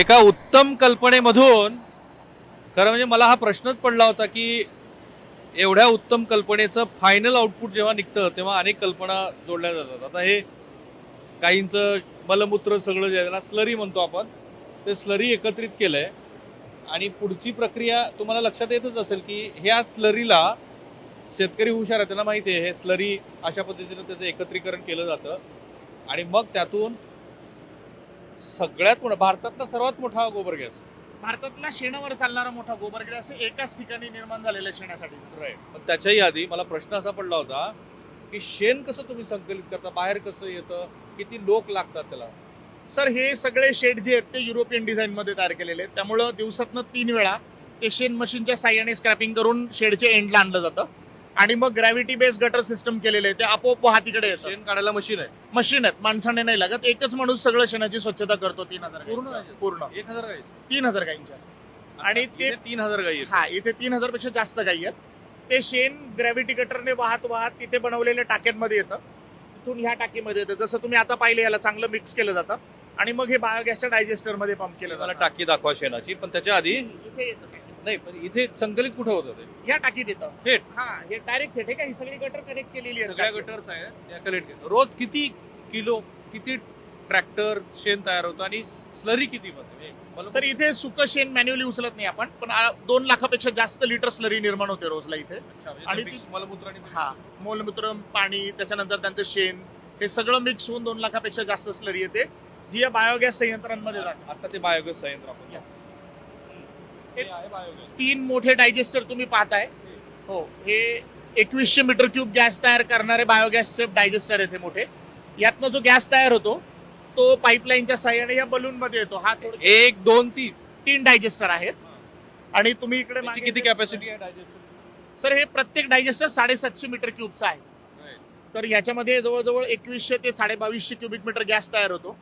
एका उत्तम कल्पनेमधून खरं म्हणजे मला हा प्रश्नच पडला होता की एवढ्या उत्तम कल्पनेचं फायनल आउटपुट जेव्हा निघतं तेव्हा अनेक कल्पना जोडल्या जातात. आता हे काहींचं मलमूत्र सगळं जे आहे स्लरी म्हणतो आपण ते स्लरी एकत्रित केलं आहे आणि पुढची प्रक्रिया तुम्हाला लक्षात येतच असेल की ह्या स्लरीला शेतकरी हुशार आहे त्यांना माहिती आहे हे स्लरी अशा पद्धतीनं त्याचं एकत्रीकरण केलं जातं. आणि मग त्यातून सगळ्यात मोठा भारतातला सर्वात मोठा गोबर गॅस. भारतातला शेणावर चालणारा मोठा गोबर गॅस एकाच ठिकाणी निर्माण झालेला आहे शेणासाठी. पण त्याच्याही आधी मला प्रश्न असा पडला होता की शेण कसं तुम्ही संकलित करता? बाहेर कसं येतं? किती लोक लागतात त्याला? सर हे सगळे शेड जे आहेत ते युरोपियन डिझाईन मध्ये तयार केलेले आहेत. त्यामुळं दिवसातनं तीन वेळा ते शेण मशीनच्या साह्याने स्क्रॅपिंग करून शेडचे एंडला आणलं जातं. आणि मग ग्रॅव्हिटी बेस्ड गटर सिस्टम केलेले ते आपोआप वाहतीकडे येतं शेण काढायला मशीन आहे. मशीन आहेत माणसाने नाही लागत. एकच माणूस सगळं शेणाची स्वच्छता करतो तीन हजार पूर्ण? गाईंच्या. पूर्ण. एक हजार गाई. तीन हजार गाईंच्या. आणि ते- तीन हजार गाई आहेत. हा इथे तीन हजारपेक्षा जास्त गाई आहेत. ते शेण ग्रॅव्हिटी कटरने वाहत वाहत तिथे बनवलेल्या टाक्यांमध्ये येतं. तिथून ह्या टाकीमध्ये येतं. जसं तुम्ही आता पाहिले याला चांगलं मिक्स केलं जातं. आणि मग हे बायोगॅसच्या डायजेस्टरमध्ये पंप केलं मला जातं. टाकी दाखवा शेणाची पण त्याच्या आधी इथे येतं. नाही पण इथे संकलित कुठं होतं ते? या टाकीत येतं. थेट? हा हे डायरेक्ट थेट आहे का? ही सगळी गटर कनेक्ट केलेली आहे सगळ्या गटर्स आहेत त्या कलेक्ट रोज किती किलो किती ट्रॅक्टर शेण तयार होतं आणि स्लरी किती बनते मला सर इथे सुकं शेण मॅन्युअली उचलत नाही आपण पण आ- दोन लाखापेक्षा जास्त लिटर स्लरी निर्माण होते रोजला इथे. अच्छा, म्हणजे आणि ते मलमूत्र आणि हा मोलमूत्र पाणी त्याच्यानंतर त्यांचं शेण हे सगळं मिक्स होऊन दोन लाखापेक्षा जास्त स्लरी येते जी या बायोगॅस संयंत्रांमध्ये जाते. आता ते बायोगॅस संयंत्र आपण Yes. तीन मोठे डायजेस्टर तुम्ही पाहताय. हो हे एकवीसशे मीटर क्यूब गॅस तयार करणारे बायोगॅसचे डायजेस्टर आहेत हे मोठे. यातनं जो गॅस तयार होतो तो पाईपलाईनच्या साह्याने या बलून मध्ये येतो. हा थोडं- एक दोन तीन. तीन डायजेस्टर आहेत. आणि तुम्ही इकडे किती कॅपॅसिटी आहे डायजेस्ट सर हे प्रत्येक डायजेस्टर साडेसातशे मीटर क्यूबचा आहे. तर ह्याच्यामध्ये जवळजवळ एकवीसशे ते साडे बावीसशे क्युबिक मीटर गॅस तयार होतो.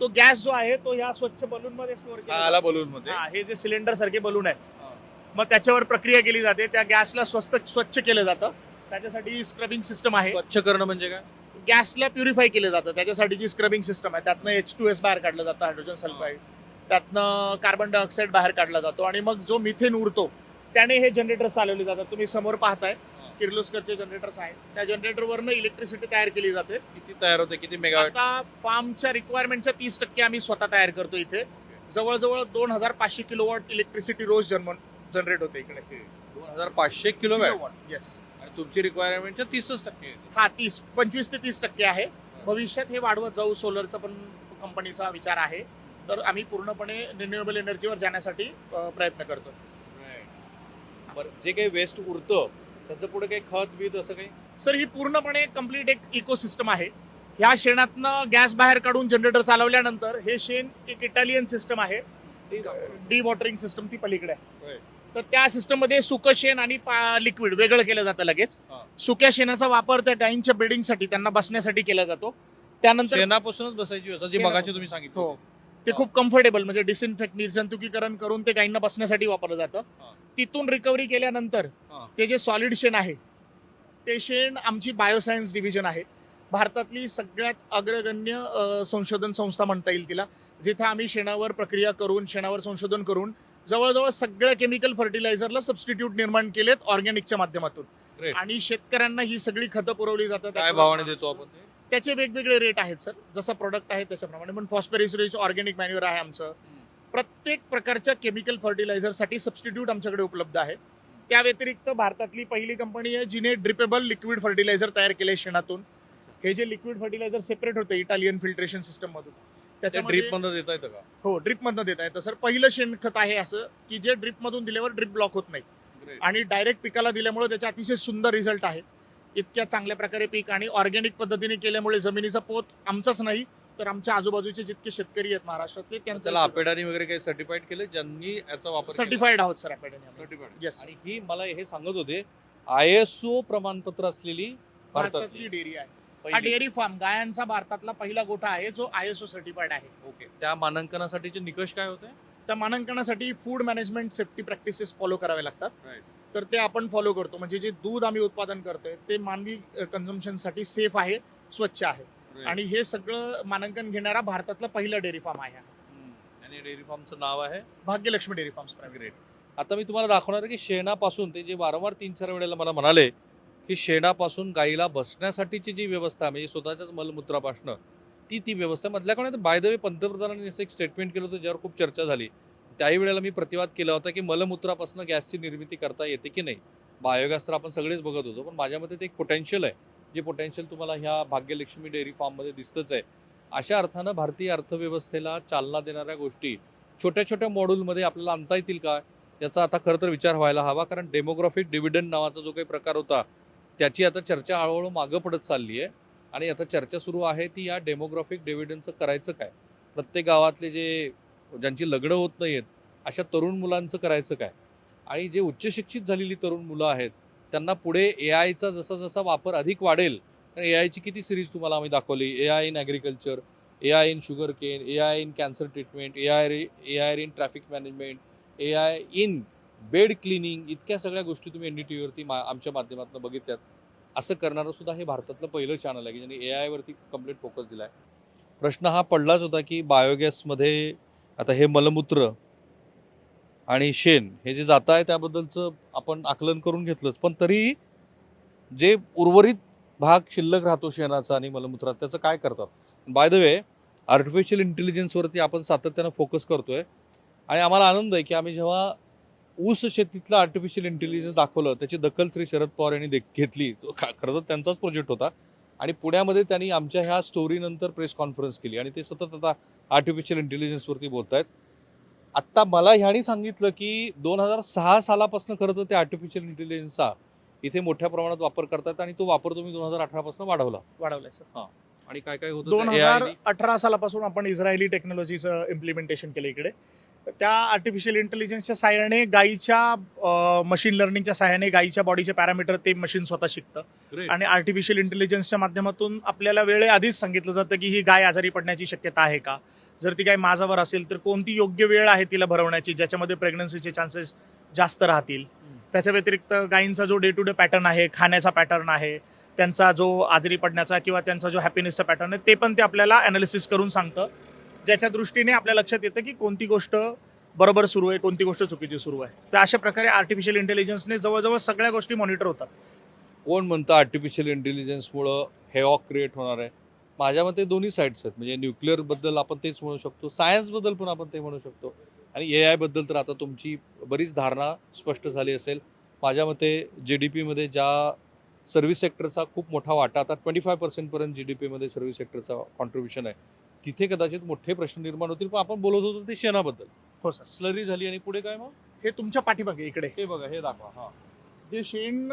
तो गॅस जो आहे तो ह्या स्वच्छ बलून मध्ये स्टोअर केला आला बलून मध्ये हा, हे जे सिलेंडर सारखे बलून आहे. मग त्याच्यावर प्रक्रिया केली जाते. त्या गॅसला स्वस्त स्वच्छ केलं जातं. त्याच्यासाठी स्क्रबिंग सिस्टम आहे. स्वच्छ करणं म्हणजे काय? गॅसला प्युरिफाय केलं जातं. त्याच्यासाठीची स्क्रबिंग सिस्टम आहे त्यातनं एच टू एस बाहेर काढलं जातं हायड्रोजन सल्फाईड त्यातनं कार्बन डायऑक्साईड बाहेर काढला जातो. आणि मग जो मिथेन उरतो त्याने हे जनरेटर चालवले जातात. तुम्ही समोर पाहताय. किर्लोस्करचे जनरेटर्स आहेत. त्या जनरेटरवरनं इलेक्ट्रिसिटी तयार केली जाते. किती तयार होते? किती मेगावॅट आता फार्मच्या रिक्वायरमेंटच्या तीस टक्के आम्ही स्वतः तयार करतो इथे. जवळजवळ दोन हजार पाचशे किलोवॉट इलेक्ट्रिसिटी रोज जनरेट होते इकडे. दोन हजार पाचशे किलोवॅट येस आणि तुमची रिक्वायरमेंटच्या तीसच टक्के आहे. हा तीस पंचवीस ते तीस टक्के आहे. भविष्यात हे वाढवत जाऊ सोलरचा पण कंपनीचा विचार आहे. तर आम्ही पूर्णपणे रिन्युएबल एनर्जीवर जाण्यासाठी अ, प्रयत्न करतो. बरं जे काही वेस्ट उरतं त्याचं पुढे काही खत बीत असं काही? सर ही पूर्णपणे कंप्लीट एक इकोसिस्टम आहे. ह्या शेणातनं गॅस बाहेर काढून जनरेटर चालवल्यानंतर हे शेण एक इटालियन सिस्टम आहे. डी वॉटरिंग सिस्टम ती पलीकडे आहे. तर त्या सिस्टममध्ये सुकं शेण आणि लिक्विड वेगळं केलं जातं लगेच. सुक्या शेणाचा वापर त्या गायींच्या ब्रिडिंगसाठी त्यांना बसण्यासाठी केला जातो. त्यानंतर शेणापासूनच बसायची. मगाची तुम्ही सांगितलं हो. ते खूप कम्फर्टेबल म्हणजे डिसइन्फेक्ट निर्जंतुकीकरण करून ते गायींना बसण्यासाठी वापरलं जातं. तिथून रिकव्हरी केल्यानंतर. ते जे सॉलिड शेण आहे ते शेण आमची बायोसायन्स डिव्हिजन आहे भारतातली सगळ्यात अग्रगण्य संशोधन संस्था म्हणता येईल तिला जिथे आम्ही शेणावर प्रक्रिया करून शेणावर संशोधन करून जवळजवळ सगळ्या केमिकल फर्टिलायझरला सबस्टिट्यूट निर्माण केलेत ऑर्गॅनिकच्या माध्यमातून. आणि शेतकऱ्यांना ही सगळी खतं पुरवली जातात काय भावाने देतो आपण त्याचे वेगवेगळे रेट आहेत सर जसं प्रोडक्ट आहे त्याच्याप्रमाणे. पण फॉस्फेरिस रिच ऑर्गॅनिक मॅन्युअर आहे आमचं. प्रत्येक प्रकारच्या केमिकल फर्टिलायझरसाठी सबस्टिट्यूट आमच्याकडे उपलब्ध आहे. त्या व्यतिरिक्त भारतातली पहिली कंपनी आहे जिने ड्रिपेबल लिक्विड फर्टिलायझर तयार केले शेणातून. हे जे लिक्विड फर्टिलायझर सेपरेट होते इटालियन फिल्ट्रेशन सिस्टम मधून. त्या त्याच्यामध्ये ड्रीप मधून देता येतं का? हो ड्रिप मधनं देता येतं सर पहिलं शेणखत आहे असं की जे ड्रिप मधून दिल्यावर ड्रिप ब्लॉक होत नाही. आणि डायरेक्ट पिकाला दिल्यामुळे त्याचे अतिशय सुंदर रिझल्ट आहे. इतक्या चांगल्या प्रकारे पीक आणि ऑर्गॅनिक पद्धतीने केल्यामुळे जमिनीचा पोत आमचाच नाही तर आमच्या आजूबाजूचे जितके शेतकरी आहेत महाराष्ट्रातले त्याला त्यांचा अपेडानी वगैरे काही सर्टिफाईड केलं ज्यांनी याचा वापर सर्टिफाईड आहोत सर आपण सर्टिफाईड येस आणि ही मला हे सांगत होते आय एस ओ प्रमाणपत्र असलेली भारतातली भारतातली डेअरी आहे. हा पहिली. डेअरी फार्म गायांचा भारतातला पहिला गोठा आहे जो आय एस ओ सर्टिफाईड आहे. ओके त्या मानांकनासाठीचे निकष काय होते? त्या मानांकनासाठी food management safety practices follow करावे लागतात. Right. तर ते आपण फॉलो करतो. म्हणजे जे दूध आम्ही उत्पादन करतोय ते मानवी कन्झम्पनसाठी सेफ आहे स्वच्छ आहे. आणि हे सगळं मानांकन घेणारा भारतातला पहिला डेअरी फार्म आहे. आणि डेअरी फार्मचं नाव आहे? भाग्यलक्ष्मी डेअरी फार्म्स ग्रेट आता मी तुम्हाला दाखवणार आहे की शेणापासून ते जे वारंवार तीन चार वेळेला मला म्हणाले की शेणापासून गाईला बसण्यासाठीची जी व्यवस्था म्हणजे स्वतःच्याच मलमूत्रापासनं ती ती व्यवस्था मधल्या बाय द वे पंतप्रधानांनी असं एक स्टेटमेंट केलं होतं ज्यावर खूप चर्चा झाली. त्याही वेळेला मी प्रतिवाद केला होता की मलमूत्रापासून गॅसची निर्मिती करता येते की नाही? बायोगॅस तर आपण सगळेच बघत होतो पण माझ्या मते ते एक पोटेन्शियल आहे. जे पोटेन्शियल तुम्हाला ह्या भाग्यलक्ष्मी डेअरी फार्ममध्ये दिसतच आहे. अशा अर्थानं भारतीय अर्थव्यवस्थेला चालना देणाऱ्या गोष्टी छोट्या छोट्या मॉड्यूलमध्ये आपल्याला आणता येतील का? याचा आता खरं तर विचार व्हायला हवा कारण डेमोग्राफिक डिव्हिडंड नावाचा जो काही प्रकार होता त्याची आता चर्चा हळूहळू मागं पडत चालली आहे. आणि आता चर्चा सुरू आहे ती या डेमोग्राफिक डिव्हिडंडचं करायचं काय? प्रत्येक गावातले जे ज्यांची लग्नं होत नाहीत अशा तरुण मुलांचं करायचं काय? आणि जे उच्च शिक्षित झालेली तरुण मुलं आहेत त्यांना पुढे ए आयचा जसा जसा वापर अधिक वाढेल कारण ए आयची किती सिरीज तुम्हाला आम्ही दाखवली? A I in agriculture A I in sugarcane A I in cancer treatment A I A I in traffic management A I in bed cleaning इतक्या सगळ्या गोष्टी तुम्ही एन डी टी व्हीवरती मा आमच्या माध्यमातून बघितल्यात. असं करणारं सुद्धा हे भारतातलं पहिलं चॅनल आहे की ज्यांनी ए आयवरती कंप्लीट फोकस दिला आहे प्रश्न हा पडलाच होता की बायोगॅसमध्ये आता हे मलमूत्र आणि शेण हे जे जात आहे त्याबद्दलचं आपण आकलन करून घेतलंच. पण तरी जे उर्वरित भाग शिल्लक राहतो शेणाचा आणि मलमूत्रात त्याचं काय करतात? बाय द वे आर्टिफिशियल इंटेलिजन्सवरती आपण सातत्यानं फोकस करतोय. आणि आम्हाला आनंद आहे की आम्ही जेव्हा ऊस शेतीतलं आर्टिफिशियल इंटेलिजन्स दाखवलं त्याची दखल श्री शरद पवार यांनी घेतली. तो ख- खरं तर त्यांचाच प्रोजेक्ट होता. आणि पुण्यामध्ये त्यांनी आमच्या ह्या स्टोरीनंतर प्रेस कॉन्फरन्स केली. आणि ते सतत आता आर्टिफिशियल इंटेलिजन्सवरती बोलत आहेत आत्ता मला ह्यानी सांगितलं की दोन हजार सहा सालापासून खरं तर ते आर्टिफिशियल इंटेलिजन्सचा इथे मोठ्या प्रमाणात वापर करतात आणि तो वापर तुम्ही दोन हजार अठरापासून वाढवला. वाढवलाय सर आणि काय काय होतं दोन हजार? अठरा सालापासून आपण इस्रायली टेक्नॉलॉजीचं इम्प्लिमेंटेशन केलं इकडे. त्या आर्टिफिशियल इंटेलिजन्सच्या साहाय्याने गायीच्या मशीन लर्निंगच्या साहाय्याने गायीच्या बॉडीचे पॅरामीटर ते मशीन स्वतः शिकतं. आणि आर्टिफिशियल इंटेलिजन्सच्या माध्यमातून आपल्याला वेळेआधीच सांगितलं जातं की ही गाय आजारी पडण्याची शक्यता आहे का? जर ती गाय माझावर असेल तर कोणती योग्य वेळ आहे तिला भरवण्याची ज्याच्यामध्ये प्रेग्नन्सीचे चान्सेस जास्त राहतील? त्याच्या व्यतिरिक्त गायींचा जो डे टू डे पॅटर्न आहे खाण्याचा पॅटर्न आहे त्यांचा जो आजारी पडण्याचा किंवा त्यांचा जो हॅपीनेसचा पॅटर्न आहे ते पण ते आपल्याला अनालिसिस करून सांगतं. ज्याच्या दृष्टीने आपल्या लक्षात येतं की कोणती गोष्ट बरोबर सुरू आहे कोणती गोष्ट चुकीची सुरू आहे. तर अशा प्रकारे आर्टिफिशियल इंटेलिजन्सने जवळजवळ सगळ्या गोष्टी मॉनिटर होतात. कोण म्हणतं आर्टिफिशियल इंटेलिजन्समुळं हेऑक क्रिएट होणार आहे? माझ्या मते दोन्ही साईड्स आहेत. म्हणजे न्यूक्लिअरबद्दल आपण तेच म्हणू शकतो. सायन्सबद्दल पण आपण ते म्हणू शकतो. आणि ए आयबद्दल तर आता तुमची बरीच धारणा स्पष्ट झाली असेल. माझ्या मते जी डी पीमध्ये ज्या सर्व्हिस सेक्टरचा खूप मोठा वाटा आता ट्वेंटी फाय पर्सेंटपर्यंत जी डी पीमध्ये सर्व्हिस सेक्टरचा कॉन्ट्रीब्युशन आहे. तिथे कदाचित मोठे प्रश्न निर्माण होतील. पण आपण बोलत होतो ते शेणाबद्दल. हो सर. स्लरी झाली आणि पुढे काय मग? हे तुमच्या पाठीमागे इकडे. हे बघा हे दाखवा हा. जे शेण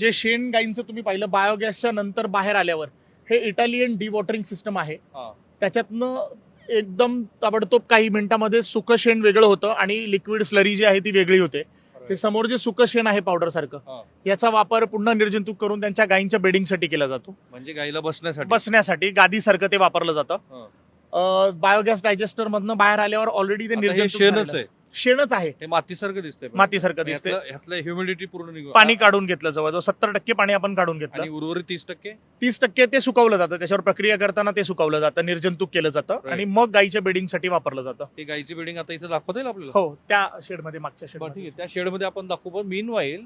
जे शेण गायींचं तुम्ही पाहिलं बायोगॅसच्या नंतर बाहेर आल्यावर हे इटालियन डिवॉटरिंग सिस्टम आहे. हा. त्याच्यातनं एकदम ताबडतोब काही मिनिटामध्ये सुकं शेण वेगळं होतं आणि लिक्विड स्लरी जी आहे ती वेगळी होते. हे समोर जे सुकं शेण आहे पावडर सारखं हा. याचा वापर पुन्हा निर्जंतुक करून त्यांच्या गायींच्या बेडिंगसाठी केला जातो म्हणजे गाईला बसण्यासाठी बसण्यासाठी गादीसारखं ते वापरलं जातं हा. बायोगॅस डायजेस्टर मधनं बाहेर आल्यावर ऑलरेडी ते आता हे निर्जंतुक शेणच झालेलं आहे असतं. शेणच आहे. हे मातीसारखं दिसतंय पण. मातीसारखं दिसते ह्यातलं ह्यातलं ह्युमिडिटी पूर्ण निघून पाणी काढून घेतलं जवळजवळ सत्तर टक्के पाणी आपण काढून आणि घेतलं उर्वरित तीस टक्के? तीस टक्के ते सुकवलं जातं. त्याच्यावर प्रक्रिया करताना ते सुकवलं जातं निर्जंतुक केलं जातं. आणि मग गाईच्या बेडिंगसाठी वापरलं जातं. ते गाईची बिल्डिंग आता इथे दाखवता येईल आपल्याला? हो त्या शेडमध्ये मागच्या बरं, ठीक शेड आहे. त्या शेडमध्ये आपण दाखवू. पण मीन वाईल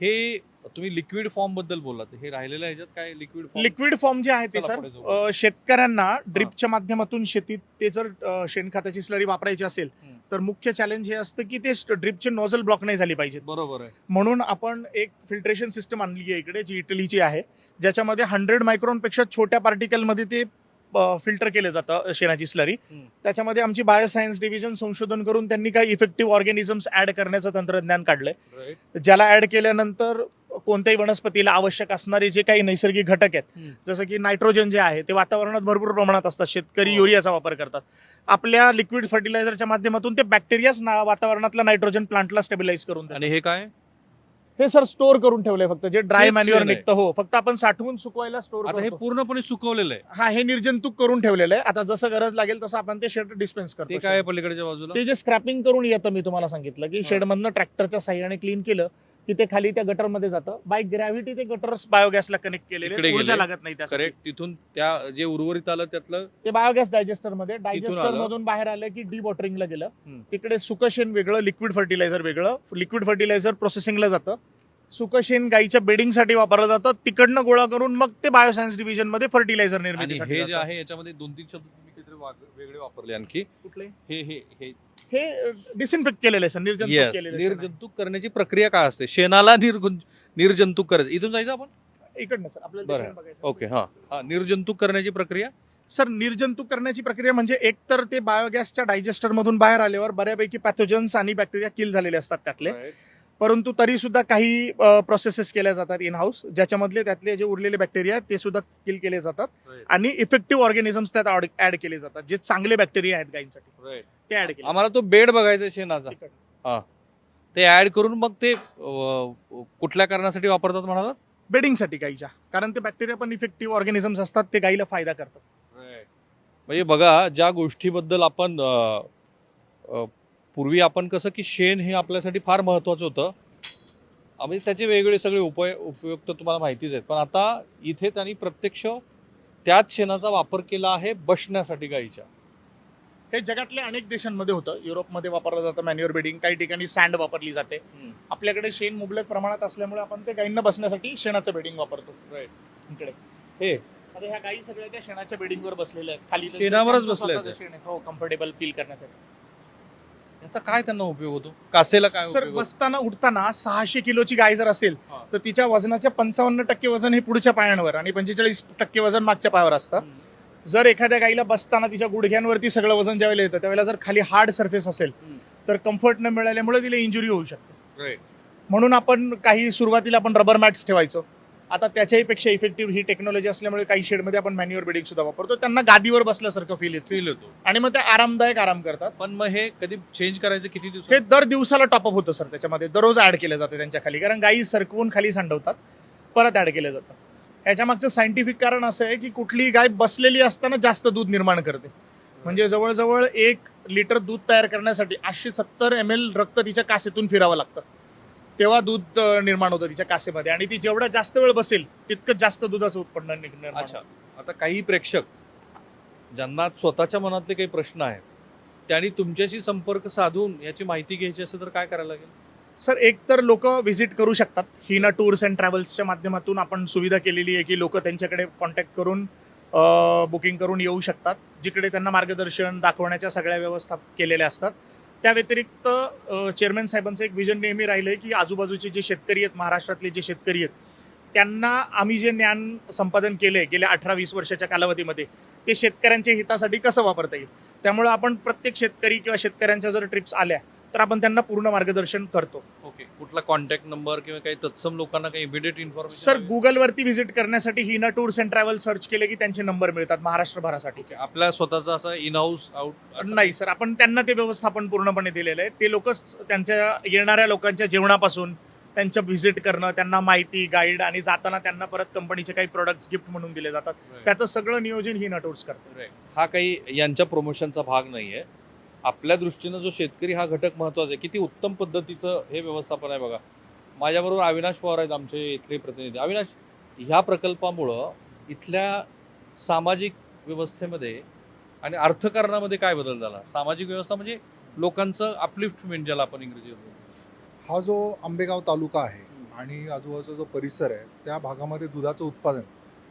हे तुम्ही लिक्विड फॉर्मबद्दल बोललात. हे राहिलेलं ह्याच्यात काय लिक्विड फॉर्म लिक्विड फॉर्म जे आहे ते सर. अं, शेतकऱ्यांना ड्रिपच्या माध्यमातून शेतीत ते जर अं, शेणखताची स्लरी वापरायची असेल हम्म. तर मुख्य चॅलेंज हे असतं की ते ड्रिपचे नोझल ब्लॉक नाही झाली पाहिजेत. बरोबर आहे. म्हणून आपण एक फिल्ट्रेशन सिस्टम आणली आहे इकडे जी इटलीची आहे. ज्याच्यामध्ये हंड्रेड मायक्रॉनपेक्षा छोट्या पार्टिकलमध्ये ते फिल्टर केलं जातं शेणाची स्लरी हम्म. त्याच्यामध्ये आमची बायोसायन्स डिव्हिजन संशोधन करून त्यांनी काही इफेक्टिव्ह ऑर्गॅनिझम्स ऍड करण्याचं तंत्रज्ञान काढलंय. ज्याला ऍड केल्यानंतर कोणत्याही वनस्पतीला आवश्यक असणारे जे काही नैसर्गिक घटक आहेत. जसं की नायट्रोजन जे आहे ते वातावरणात भरपूर प्रमाणात असतात शेतकरी हो. युरियाचा वापर करतात आपल्या लिक्विड फर्टिलायझरच्या माध्यमातून ते बॅक्टेरियाच ना वातावरणातला नायट्रोजन प्लांटला स्टेबिलाईज करून. आणि हे काय हे सर स्टोअर करून ठेवलंय फक्त जे ड्राय मॅन्युअर. निघतं हो फक्त आपण साठवून सुकवायला स्टोअर आता हे पूर्णपणे सुकवलेलं आहे हा हे निर्जंतुक करून ठेवलेलं आहे आता जसं गरज लागेल तसं आपण ते शेड डिस्पेन्स करतो ते काय पलीकडच्या बाजूला ते जे स्क्रॅपिंग करून येतं मी तुम्हाला सांगितलं की. शेडमधनं ट्रॅक्टरच्या साह्याने क्लीन केलं की ते खाली त्या गटरमध्ये जातं बाय ग्रॅव्हिटी ते गटर बायोगॅसला कनेक्ट केलेले. ऊर्जा. लागत नाही. करेक्ट तिथून त्या जे उर्वरित आलं त्यातलं ते बायोगॅस डायजेस्टरमध्ये डायजेस्टर. मधून बाहेर आलं की डी वॉटरिंगला गेलं. तिकडे सुकशेन वेगळं लिक्विड फर्टिलायझर वेगळं लिक्विड फर्टिलायझर प्रोसेसिंगला जातं सुकशेन गाईच्या बेडिंगसाठी वापरलं जातं तिकडनं गोळा करून मग ते बायोसायन्स डिव्हिजनमध्ये फर्टिलायझर आणि निर्मितीसाठी हे जे. आहे याच्यामध्ये दोन तीन शब्द वेगळे वापरले आणखी. कुठले? हे हे हे. हे डिसइन्फेक्ट केलेलं आहे सर. निर्जंतुक केलेलं आहे. निर्जंतुक करण्याची प्रक्रिया काय असते? शेणाला निर्गुं- निर्जंतुक करायचं. इथून जायचं आपण? इकडनं सर. आपल्याला बरं. बघायचं. ओके हा. हा निर्जंतुक करण्याची प्रक्रिया? सर निर्जंतुक करण्याची प्रक्रिया म्हणजे एक तर ते बायोगॅसच्या डायजेस्टर मधून बाहेर आल्यावर बऱ्यापैकी पॅथोजन्स आणि बॅक्टेरिया किल झालेले असतात त्यातले. परंतु तरी सुद्धा काही प्रोसेसेस केल्या जातात इन हाऊस ज्याच्यामधले त्यातले जे उरलेले बॅक्टेरिया आहेत ते सुद्धा किल केले जातात. आणि इफेक्टिव्ह ऑर्गॅनिझम्स त्यात ऍड केले जातात. जे चांगले बॅक्टेरिया आहेत गायींसाठी. ते ऍड केले आम्हाला तो बेड बघायचा शेणाचा. ते ऍड करून मग ते कुठल्या कारणासाठी वापरतात म्हणाला बेडिंगसाठी गाईच्या. कारण ते बॅक्टेरिया पण इफेक्टिव्ह ऑर्गॅनिझम्स असतात ते गाईला फायदा करतात. म्हणजे बघा ज्या गोष्टीबद्दल आपण पूर्वी आपण कसं की शेण हे आपल्यासाठी फार महत्वाचं होतं. म्हणजे त्याचे वेगवेगळे सगळे उपय उपयोग तर तुम्हाला माहितीच आहेत. पण आता इथे त्यांनी प्रत्यक्ष त्याच शेणाचा वापर केला आहे बसण्यासाठी गाईच्या. हे जगातल्या अनेक देशांमध्ये होतं. युरोपमध्ये वापरलं जातं मॅन्युअर बेडिंग काही ठिकाणी सँड वापरली जाते. आपल्याकडे शेण मुबलक प्रमाणात असल्यामुळे आपण ते गायींना बसण्यासाठी शेणाचं बेडिंग वापरतो. इकडे. हे? आता ह्या गायी सगळ्या त्या शेणाच्या बेडिंगवर बसलेल्या आहेत. खाली शेणावरच बसल्या शेण. हो कम्फर्टेबल फील करण्यासाठी. याचा काय त्यांना उपयोग होतो कासेला काय सर उपयोग होतो? बसताना उठताना सहाशे किलोची गाय जर असेल हा. तर तिच्या वजनाच्या पंचावन्न टक्के वजन हे पुढच्या पायांवर आणि पंचेचाळीस टक्के वजन मागच्या पायावर असतं हम्म. जर एखाद्या गाईला बसताना तिच्या गुडघ्यांवरती सगळं वजन ज्यावेळेला येतं त्यावेळेला जर खाली हार्ड सरफेस असेल हम्म. तर कम्फर्ट न मिळाल्यामुळे तिला इंजुरी होऊ शकते Right. म्हणून आपण काही सुरुवातीला आपण रबर मॅट्स ठेवायचो आता त्याच्याही पेक्षा इफेक्टिव्ह ही टेक्नॉलॉजी असल्यामुळे काही शेडमध्ये आपण मॅन्युअर बेडिंग सुद्धा वापरतो. त्यांना गादीवर बसल्यासारखं फील येतो. फील होतो आणि मग ते आरामदायक आराम करतात. पण मग हे कधी चेंज करायचं किती हे दिवस दर दिवसाला टॉपअप होतं सर त्याच्यामध्ये. दररोज ऍड केलं जातं त्यांच्या खाली. कारण गायी सरकवून खाली सांडवतात परत ऍड केलं जातं. याच्या मागचं सायंटिफिक कारण असं आहे की कुठली गाय बसलेली असताना जास्त दूध निर्माण करते. म्हणजे जवळजवळ एक लिटर दूध तयार करण्यासाठी आठशे सत्तर एम एल रक्त तिच्या कासेतून फिरावं लागतं. तेव्हा दूध निर्माण होतं तिच्या कासेमध्ये. आणि ती जेवढा जास्त वेळ बसेल तितकं जास्त दुधाचं उत्पन्न निर्माण अच्छा. आता काही प्रेक्षक ज्यांना स्वतःच्या मनातले काही प्रश्न आहेत त्यांनी तुमच्याशी संपर्क साधून याची माहिती घ्यायची असेल तर काय करायला लागेल? सर एक तर लोक व्हिजिट करू शकतात. हिना टूर्स अँड ट्रॅव्हल्सच्या माध्यमातून आपण सुविधा केलेली आहे की लोक त्यांच्याकडे कॉन्टॅक्ट करून बुकिंग करून येऊ शकतात जिकडे त्यांना मार्गदर्शन दाखवण्याच्या सगळ्या व्यवस्था केलेल्या असतात. त्या व्यतिरिक्त चेअरमॅन साहेबांचं एक विजन नेहमी राहिलं आहे की आजूबाजूचे जे शेतकरी आहेत महाराष्ट्रातले जे शेतकरी आहेत त्यांना आम्ही जे ज्ञान संपादन केलं आहे गेल्या अठरा वीस वर्षाच्या कालावधीमध्ये ते शेतकऱ्यांच्या हितासाठी कसं वापरता येईल? त्यामुळे आपण प्रत्येक शेतकरी किंवा शेतकऱ्यांच्या जर ट्रिप्स आल्या तर आपण त्यांना पूर्ण मार्गदर्शन करतो. ओके. कुठला कॉन्टॅक्ट नंबर किंवा काही तत्सम लोकांना काही इमिडिएट इन्फॉर्मेशन सर गुगलवरती व्हिजिट करण्यासाठी Hina tours and travel search केले की त्यांचे नंबर मिळतात महाराष्ट्रभरासाठी आपल्या स्वतःचा असा इन हाऊस आउट नाही सर आपण त्यांना ते व्यवस्थापन पूर्णपणे दिलेलं आहे. ते लोकच त्यांच्या येणाऱ्या लोकांच्या जेवणापासून त्यांच्या व्हिजिट करणं त्यांना माहिती गाईड आणि जाताना त्यांना परत कंपनीचे काही प्रोडक्ट्स गिफ्ट म्हणून दिले जातात. त्याचं सगळं नियोजन हिना टूर्स करते हा काही यांच्या प्रमोशनचा भाग नाहीये. आपल्या दृष्टीनं जो शेतकरी हा घटक महत्त्वाचा आहे किती उत्तम पद्धतीचं हे व्यवस्थापन आहे बघा. माझ्याबरोबर अविनाश पवार आहेत आमचे इथले प्रतिनिधी. अविनाश ह्या प्रकल्पामुळं इथल्या सामाजिक व्यवस्थेमध्ये आणि अर्थकारणामध्ये काय बदल झाला? सामाजिक व्यवस्था म्हणजे लोकांचं अपलिफ्टमेंट ज्याला आपण इंग्रजीत बोलतो. हा जो आंबेगाव तालुका आहे आणि आजूबाजूचा जो परिसर आहे त्या भागामध्ये दुधाचं उत्पादन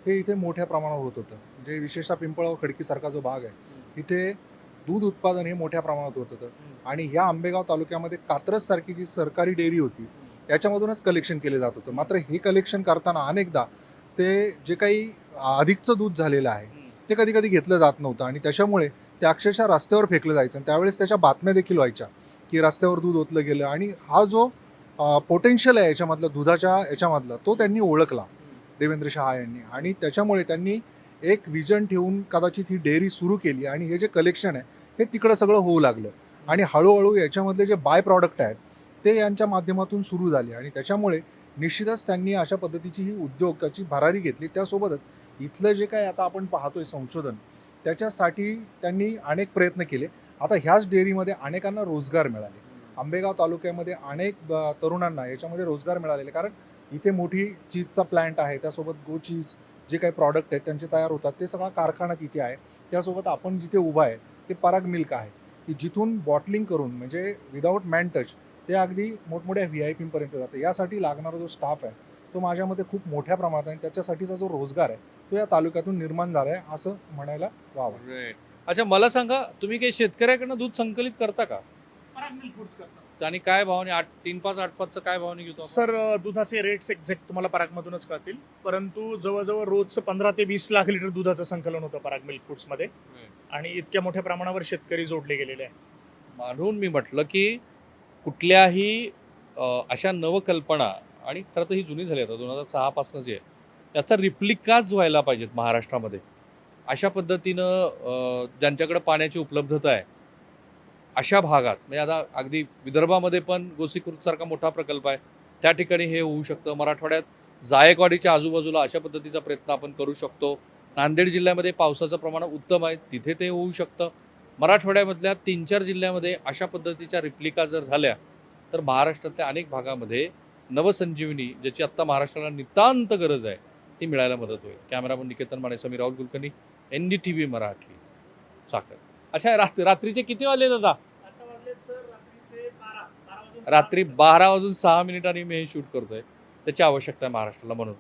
हे इथे मोठ्या प्रमाणावर होत होतं. म्हणजे विशेषतः पिंपळाव खडकीसारखा जो भाग आहे इथे दूध उत्पादन हे मोठ्या प्रमाणात होत होतं. आणि या आंबेगाव तालुक्यामध्ये कात्रज सारखी जी सरकारी डेअरी होती याच्यामधूनच कलेक्शन केले जात होतं. मात्र हे कलेक्शन करताना अनेकदा ते जे काही अधिकचं दूध झालेलं आहे ते कधी कधी घेतलं जात नव्हतं. आणि त्याच्यामुळे ते अक्षरशः रस्त्यावर फेकलं जायचं. आणि त्यावेळेस त्याच्या बातम्या देखील व्हायच्या की रस्त्यावर दूध ओतलं गेलं. आणि हा जो पोटेन्शियल आहे याच्यामधला दुधाच्या याच्यामधला तो त्यांनी ओळखला. देवेंद्र शहा यांनी. आणि त्याच्यामुळे त्यांनी एक विजन ठेवून कदाचित ही डेअरी सुरू केली आणि हे जे कलेक्शन आहे हे तिकडं सगळं होऊ लागलं. आणि हळूहळू याच्यामधले जे बाय प्रॉडक्ट आहेत ते यांच्या माध्यमातून सुरू झाले. आणि त्याच्यामुळे निश्चितच त्यांनी अशा पद्धतीची ही उद्योगाची भरारी घेतली. त्यासोबतच इथलं जे काय आता आपण पाहतोय संशोधन त्याच्यासाठी त्यांनी अनेक प्रयत्न केले. आता ह्याच डेअरीमध्ये अनेकांना रोजगार मिळाले. आंबेगाव तालुक्यामध्ये अनेक तरुणांना याच्यामध्ये रोजगार मिळालेले. कारण इथे मोठी चीजचा प्लॅन्ट आहे. त्यासोबत गो चीज जे काही प्रॉडक्ट आहेत त्यांचे तयार होतात ते सगळा कारखाना तिथे आहे. त्यासोबत आपण जिथे उभा आहे ते पराग मिल्क आहे. की जिथून बॉटलिंग करून म्हणजे विदाऊट मॅन टच ते अगदी मोठमोठ्या व्ही आय पीपर्यंत जातं. यासाठी लागणारा जो स्टाफ आहे तो माझ्या मते खूप मोठ्या प्रमाणात आहे. आणि त्याच्यासाठीचा जो रोजगार आहे तो या तालुक्यातून निर्माण झाला आहे असं म्हणायला वावं. अच्छा मला सांगा तुम्ही काही शेतकऱ्याकडनं दूध संकलित करता का? आणि काय भावाने आठ तीन पाच आठ पाचचं काय भावाने घेतो आपण? सर दुधाचे रेट्स एक्झॅक्ट तुम्हाला परागमधूनच कळतील. परंतु जवळजवळ रोजचं पंधरा ते वीस लाख लिटर दुधाचं संकलन होतं पराग मिल्क फूड्समध्ये आणि इतक्या मोठ्या प्रमाणावर शेतकरी जोडले गेलेले आहे म्हणून मी म्हटलं की कुठल्याही अ, अशा नवकल्पना आणि खरं तर ही जुनी झाली आता दोन हजार सहापासून जी आहे त्याचा रिप्लिकाच व्हायला पाहिजेत महाराष्ट्रामध्ये. अशा पद्धतीनं अ, ज्यांच्याकडे पाण्याची उपलब्धता आहे अशा भागात म्हणजे आता अगदी विदर्भामध्ये पण गोसीकृतसारखा मोठा प्रकल्प आहे. त्या ठिकाणी हे होऊ शकतं. मराठवाड्यात जायकवाडीच्या आजूबाजूला अशा पद्धतीचा प्रयत्न आपण करू शकतो. नांदेड जिल्ह्यामध्ये पावसाचं प्रमाण उत्तम आहे. तिथे ते होऊ शकतं. मराठवाड्यामधल्या तीन चार जिल्ह्यामध्ये अशा पद्धतीच्या रिप्लिका जर झाल्या तर महाराष्ट्रातल्या अनेक भागामध्ये नवसंजीवनी ज्याची आत्ता महाराष्ट्राला नितांत गरज आहे ती मिळायला मदत होईल. Cameraman Niketan Mane Sameer Rahul Kulkarni N D T V Marathi साखर. अच्छा रात्री रात्रीचे किती वाजले दादा? रात्री बारा वाजून सहा मिनिटांनी मी हे शूट करतोय. त्याची आवश्यकता आहे महाराष्ट्राला म्हणून.